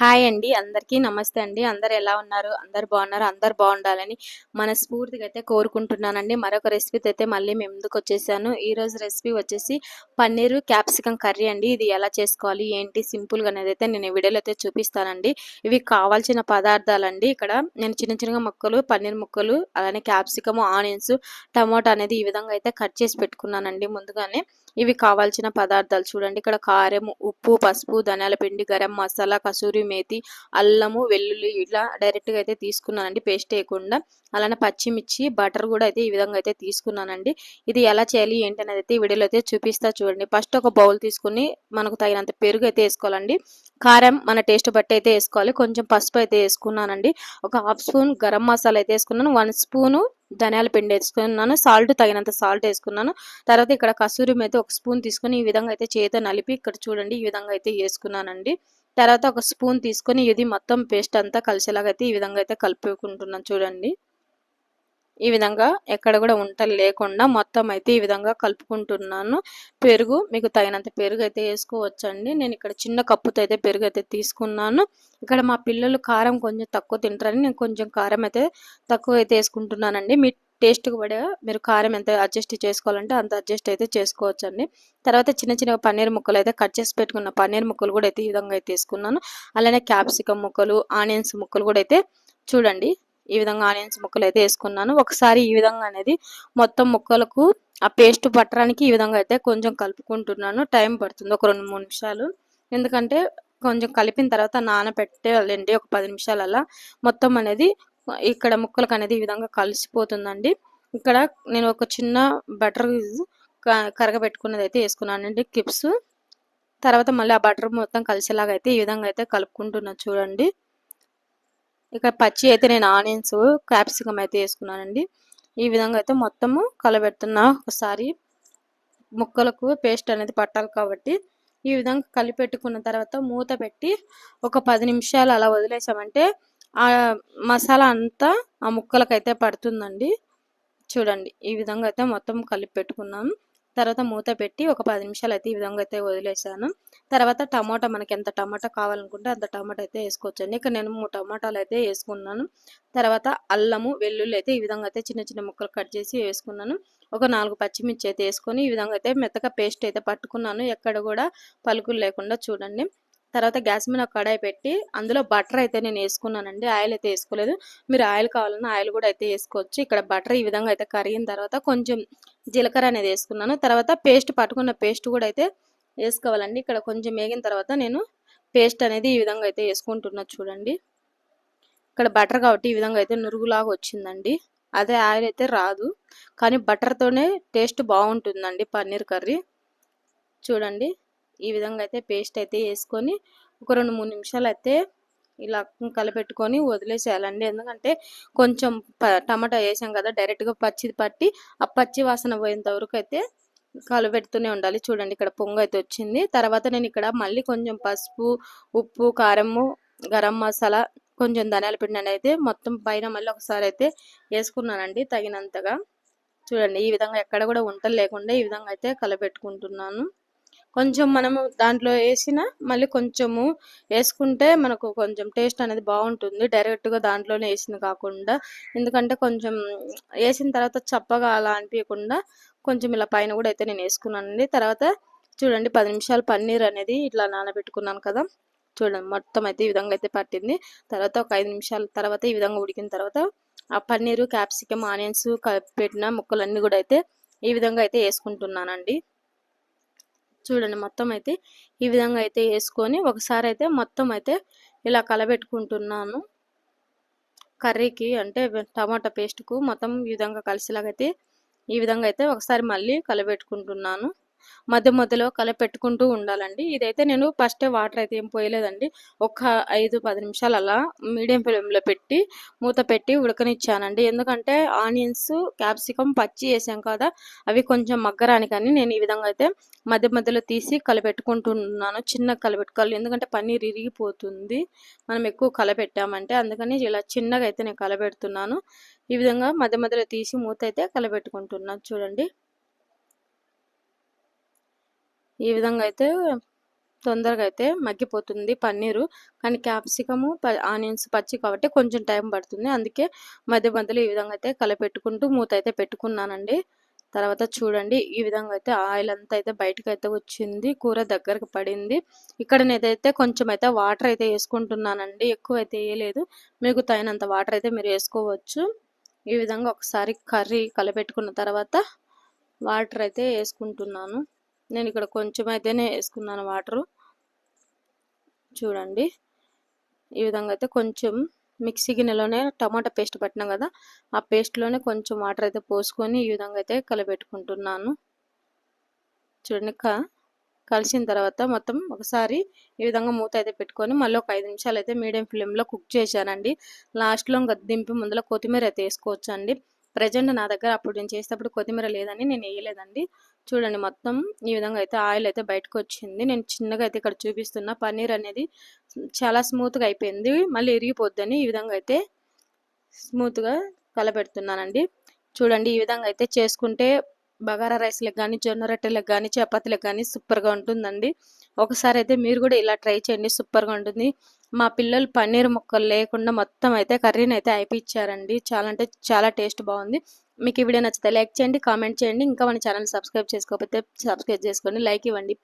Hi అండి. అందరికీ నమస్తే అండి. అందరు ఎలా ఉన్నారు? అందరు బాగున్నారు. అందరు బాగుండాలని మనస్ఫూర్తిగా అయితే కోరుకుంటున్నానండి. మరొక రెసిపీతో అయితే మళ్ళీ మేము మీ ముందుకొచ్చేసాను. ఈరోజు రెసిపీ వచ్చేసి పన్నీరు క్యాప్సికం కర్రీ అండి. ఇది ఎలా చేసుకోవాలి, ఏంటి సింపుల్‌గా అనేదైతే నేను వీడియోలో అయితే చూపిస్తానండి. ఇవి కావాల్సిన పదార్థాలండి. ఇక్కడ నేను చిన్న చిన్నగా ముక్కలు, పన్నీర్ ముక్కలు, అలానే క్యాప్సికము, ఆనియన్స్, టమాటా అనేది ఈ విధంగా అయితే కట్ చేసి పెట్టుకున్నానండి ముందుగానే. ఇవి కావాల్సిన పదార్థాలు చూడండి. ఇక్కడ కారం, ఉప్పు, పసుపు, ధనియాల పిండి, గరం మసాలా, కసూరి మేతి, అల్లము, వెల్లుల్లి ఇట్లా డైరెక్ట్‌గా అయితే తీసుకున్నానండి పేస్ట్ వేయకుండా. అలానే పచ్చిమిర్చి, బటర్ కూడా అయితే ఈ విధంగా అయితే తీసుకున్నానండి. ఇది ఎలా చేయాలి ఏంటి అనేది అయితే వీడియోలో అయితే చూపిస్తా చూడండి. ఫస్ట్ ఒక బౌల్ తీసుకొని మనకు తగినంత పెరుగు అయితే వేసుకోవాలండి. కారం మన టేస్ట్ బట్టి అయితే వేసుకోవాలి. కొంచెం పసుపు అయితే వేసుకున్నానండి. ఒక హాఫ్ స్పూన్ గరం మసాలా అయితే వేసుకున్నాను. వన్ స్పూను ధనియాల పిండి వేసుకున్నాను. సాల్ట్ తగినంత సాల్ట్ వేసుకున్నాను. తర్వాత ఇక్కడ కసూరి మీద ఒక స్పూన్ తీసుకొని ఈ విధంగా అయితే చేతితో నలిపి ఇక్కడ చూడండి ఈ విధంగా అయితే వేసుకున్నానండి. తర్వాత ఒక స్పూన్ తీసుకొని ఇది మొత్తం పేస్ట్ అంతా కలిసేలాగా అయితే ఈ విధంగా అయితే కలుపుకుంటున్నాను చూడండి. ఈ విధంగా ఎక్కడ కూడా ఉంటలు లేకుండా మొత్తం అయితే ఈ విధంగా కలుపుకుంటున్నాను. పెరుగు మీకు తగినంత పెరుగు అయితే వేసుకోవచ్చండి. నేను ఇక్కడ చిన్న కప్పుతో అయితే పెరుగు అయితే తీసుకున్నాను. ఇక్కడ మా పిల్లలు కారం కొంచెం తక్కువ తింటారని నేను కొంచెం కారం అయితే తక్కువ అయితే వేసుకుంటున్నానండి. మీ టేస్ట్‌కి పడే మీరు కారం ఎంత అడ్జస్ట్ చేసుకోవాలంటే అంత అడ్జస్ట్ అయితే చేసుకోవచ్చండి. తర్వాత చిన్న చిన్న పన్నీర్ ముక్కలు అయితే కట్ చేసి పెట్టుకున్న పన్నీర్ ముక్కలు కూడా అయితే ఈ విధంగా అయితే వేసుకున్నాను. అలానే క్యాప్సికమ్ ముక్కలు, ఆనియన్స్ ముక్కలు కూడా అయితే చూడండి ఈ విధంగా ఆనియన్స్ ముక్కలు అయితే వేసుకున్నాను. ఒకసారి ఈ విధంగా అనేది మొత్తం ముక్కలకు ఆ పేస్ట్ పట్టడానికి ఈ విధంగా అయితే కొంచెం కలుపుకుంటున్నాను. టైం పడుతుంది ఒక 2, 3 నిమిషాలు. ఎందుకంటే కొంచెం కలిపిన తర్వాత నానబెట్టాలండి ఒక 10 నిమిషాలు మొత్తం అనేది ఇక్కడ ముక్కలకు అనేది ఈ విధంగా కలిసిపోతుందండి. ఇక్కడ నేను ఒక చిన్న బటర్ క కరగబెట్టుకున్నది అయితే వేసుకున్నానండి క్లిప్స్. తర్వాత మళ్ళీ ఆ బటర్ మొత్తం కలిసేలాగా అయితే ఈ విధంగా అయితే కలుపుకుంటున్నా చూడండి. ఇక్కడ పచ్చి అయితే నేను ఆనియన్స్, క్యాప్సికమ్ అయితే వేసుకున్నానండి. ఈ విధంగా అయితే మొత్తము కలబెడుతున్నా ఒకసారి ముక్కలకు పేస్ట్ అనేది పట్టాలి కాబట్టి ఈ విధంగా కలిపెట్టుకున్న తర్వాత మూత పెట్టి ఒక పది నిమిషాలు అలా వదిలేసామంటే ఆ మసాలా అంతా ఆ ముక్కలకైతే పడుతుందండి. చూడండి ఈ విధంగా అయితే మొత్తం కలిపి పెట్టుకున్నాను. తర్వాత మూత పెట్టి ఒక పది నిమిషాలు అయితే ఈ విధంగా అయితే వదిలేసాను. తర్వాత టమాటా మనకి ఎంత టమాటా కావాలనుకుంటే అంత టమాటా అయితే వేసుకోవచ్చండి. ఇక్కడ నేను మూడు టమాటాలు అయితే వేసుకున్నాను. తర్వాత అల్లము, వెల్లుల్లి అయితే ఈ విధంగా అయితే చిన్న చిన్న ముక్కలు కట్ చేసి వేసుకున్నాను. ఒక నాలుగు పచ్చిమిర్చి అయితే వేసుకొని ఈ విధంగా అయితే మెత్తగా పేస్ట్ అయితే పట్టుకున్నాను. ఎక్కడ కూడా పలుకులు లేకుండా చూడండి. తర్వాత గ్యాస్ మీద ఒక కడాయి పెట్టి అందులో బటర్ అయితే నేను వేసుకున్నానండి. ఆయిల్ అయితే వేసుకోలేదు. మీరు ఆయిల్ కావాలన్నా ఆయిల్ కూడా అయితే వేసుకోవచ్చు. ఇక్కడ బటర్ ఈ విధంగా అయితే కరిగిన తర్వాత కొంచెం జీలకర్ర అనేది వేసుకున్నాను. తర్వాత పేస్ట్ పట్టుకున్న పేస్ట్ కూడా అయితే వేసుకోవాలండి. ఇక్కడ కొంచెం వేగిన తర్వాత నేను పేస్ట్ అనేది ఈ విధంగా అయితే వేసుకుంటున్నా చూడండి. ఇక్కడ బటర్ కాబట్టి ఈ విధంగా అయితే నురుగులాగా వచ్చిందండి. అదే ఆయిల్ అయితే రాదు. కానీ బటర్‌తోనే టేస్ట్ బాగుంటుందండి పన్నీర్ కర్రీ. చూడండి ఈ విధంగా అయితే పేస్ట్ అయితే వేసుకొని ఒక 2, 3 నిమిషాలు అయితే ఇలా కలపెట్టుకొని వదిలేసేయాలండి. ఎందుకంటే కొంచెం ప టమాటా వేసాం కదా డైరెక్ట్‌గా పచ్చిది పట్టి ఆ పచ్చి వాసన పోయేంత వరకు అయితే కలబెడుతూనే ఉండాలి. చూడండి ఇక్కడ పొంగైతే వచ్చింది. తర్వాత నేను ఇక్కడ మళ్ళీ కొంచెం పసుపు, ఉప్పు, కారము, గరం మసాలా, కొంచెం ధనియాల పిండి అయితే మొత్తం పైన మళ్ళీ ఒకసారి అయితే వేసుకున్నానండి తగినంతగా. చూడండి ఈ విధంగా ఎక్కడ కూడా వంటలు లేకుండా ఈ విధంగా అయితే కలపెట్టుకుంటున్నాను. కొంచెం మనము దాంట్లో వేసిన మళ్ళీ కొంచెము వేసుకుంటే మనకు కొంచెం టేస్ట్ అనేది బాగుంటుంది. డైరెక్ట్‌గా దాంట్లోనే వేసింది కాకుండా. ఎందుకంటే కొంచెం వేసిన తర్వాత చప్పగా అలా అనిపించకుండా కొంచెం ఇలా పైన కూడా అయితే నేను వేసుకున్నానండి. తర్వాత చూడండి పది నిమిషాలు పన్నీర్ అనేది ఇట్లా నానబెట్టుకున్నాను కదా! చూడండి మొత్తం అయితే ఈ విధంగా అయితే పట్టింది. తర్వాత ఒక ఐదు నిమిషాల తర్వాత ఈ విధంగా ఉడికిన తర్వాత ఆ పన్నీరు, క్యాప్సికమ్, ఆనియన్స్ కలిపెట్టిన ముక్కలన్నీ కూడా అయితే ఈ విధంగా అయితే వేసుకుంటున్నానండి. చూడండి మొత్తం అయితే ఈ విధంగా అయితే వేసుకొని ఒకసారి అయితే మొత్తం అయితే ఇలా కలబెట్టుకుంటున్నాను. కర్రీకి అంటే టమాటా పేస్ట్‌కు మొత్తం ఈ విధంగా కలిసేలాగా అయితే ఈ విధంగా అయితే ఒకసారి మళ్ళీ కలబెట్టుకుంటున్నాను. మధ్య మధ్యలో కలపెట్టుకుంటూ ఉండాలండి. ఇదైతే నేను ఫస్టే వాటర్ అయితే ఏం పోయలేదండి. ఒక 5, 10 నిమిషాలు అలా మీడియం ఫ్లేమ్‌లో పెట్టి మూత పెట్టి ఉడకనిచ్చానండి. ఎందుకంటే ఆనియన్స్, క్యాప్సికమ్ పచ్చి వేసాం కదా! అవి కొంచెం మగ్గరానికని నేను ఈ విధంగా అయితే మధ్య మధ్యలో తీసి కలపెట్టుకుంటున్నాను. చిన్నగా కలపెట్టుకోవాలి. ఎందుకంటే పన్నీర్ ఇరిగిపోతుంది. మనం ఎక్కువ కలపెట్టామంటే. అందుకని ఇలా చిన్నగా అయితే నేను కలపెడుతున్నాను. ఈ విధంగా మధ్య మధ్యలో తీసి మూత అయితే కలపెట్టుకుంటున్నాను. చూడండి. ఈ విధంగా అయితే తొందరగా అయితే మగ్గిపోతుంది పన్నీరు. కానీ క్యాప్సికము ఆనియన్స్ పచ్చి కాబట్టి కొంచెం టైం పడుతుంది. అందుకే మధ్య మధ్యలో ఈ విధంగా అయితే కలపెట్టుకుంటూ మూత అయితే పెట్టుకున్నానండి. తర్వాత చూడండి ఈ విధంగా అయితే ఆయిల్ అంతా అయితే బయటకు అయితే వచ్చింది కూర దగ్గరకు పడింది. ఇక్కడ నేనైతే కొంచెం అయితే వాటర్ అయితే వేసుకుంటున్నానండి ఎక్కువ అయితే వేయలేదు. మీకు తగినంత వాటర్ అయితే మీరు వేసుకోవచ్చు. ఈ విధంగా ఒకసారి కర్రీ కలపెట్టుకున్న తర్వాత వాటర్ అయితే వేసుకుంటున్నాను. నేను ఇక్కడ కొంచెం అయితేనే వేసుకున్నాను వాటరు. చూడండి. ఈ విధంగా అయితే కొంచెం మిక్సీ గిన్నెలోనే టమాటా పేస్ట్ పట్టినాం కదా ఆ పేస్ట్లోనే కొంచెం వాటర్ అయితే పోసుకొని ఈ విధంగా అయితే కలబెట్టుకుంటున్నాను. చూడండి కలిసిన తర్వాత మొత్తం ఒకసారి ఈ విధంగా మూత అయితే పెట్టుకొని మళ్ళీ ఒక ఐదు నిమిషాలు అయితే మీడియం ఫ్లేమ్లో కుక్ చేశానండి. లాస్ట్లో ఇంకా దింపి ముందులో కొత్తిమీర అయితే వేసుకోవచ్చు అండి ప్రజెంట్ నా దగ్గర అప్పుడు నేను చేసేటప్పుడు కొత్తిమీర లేదని నేను వేయలేదండి. చూడండి మొత్తం ఈ విధంగా అయితే ఆయిల్ అయితే బయటకు వచ్చింది నేను చిన్నగా అయితే ఇక్కడ చూపిస్తున్న పన్నీర్ అనేది చాలా స్మూత్గా అయిపోయింది. మళ్ళీ ఇరిగిపోద్దని ఈ విధంగా అయితే స్మూత్గా కలపెడుతున్నానండి చూడండి ఈ విధంగా అయితే చేసుకుంటే బగారా రైస్లకు కానీ జొన్న రొట్టెలకు కానీ చపాతీలకు కానీ సూపర్గా ఉంటుందండి. ఒకసారి అయితే మీరు కూడా ఇలా ట్రై చేయండి సూపర్గా ఉంటుంది. మా పిల్లలు పన్నీర్ ముక్కలు లేకుండా మొత్తం అయితే కర్రీని అయితే అయిపించారండి చాలా అంటే చాలా టేస్ట్ బాగుంది. మీకు ఈ వీడియో నచ్చితే లైక్ చేయండి కామెంట్ చేయండి. ఇంకా మన ఛానల్ సబ్స్క్రైబ్ చేసుకోకపోతే సబ్స్క్రైబ్ చేసుకోండి లైక్ ఇవ్వండి.